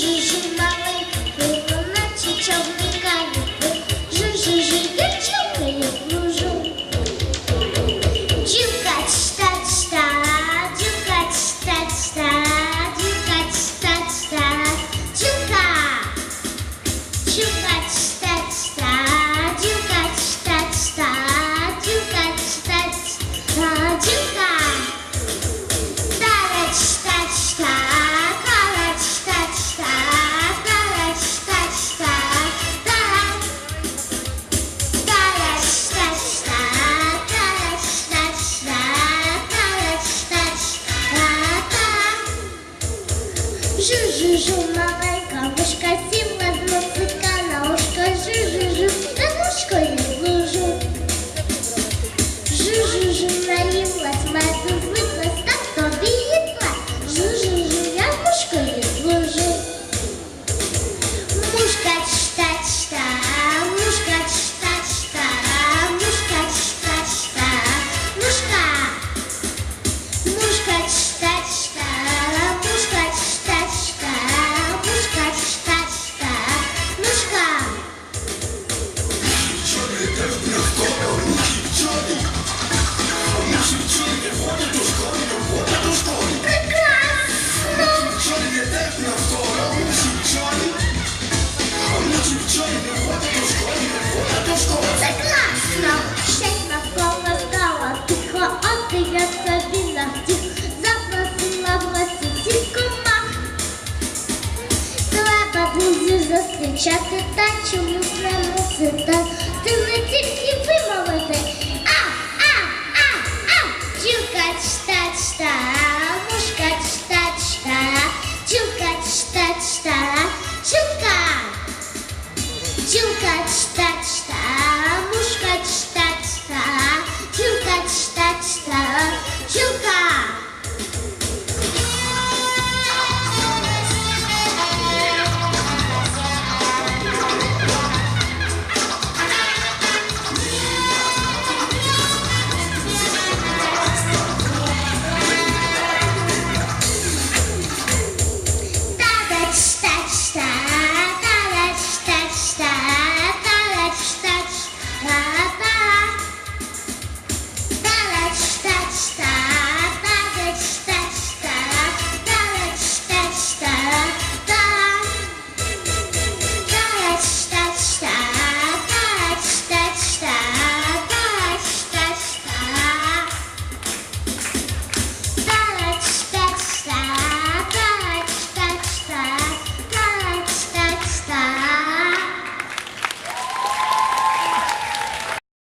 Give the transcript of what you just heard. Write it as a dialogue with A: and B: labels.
A: 只是。Жу-жу-жу, маленька кабушка. сіла. Сейчас это не мусите. Ти не тільки вимовити. А, а, а, а, чука чта чта, мушка чта чта, чука чта чта, чука. Чука чта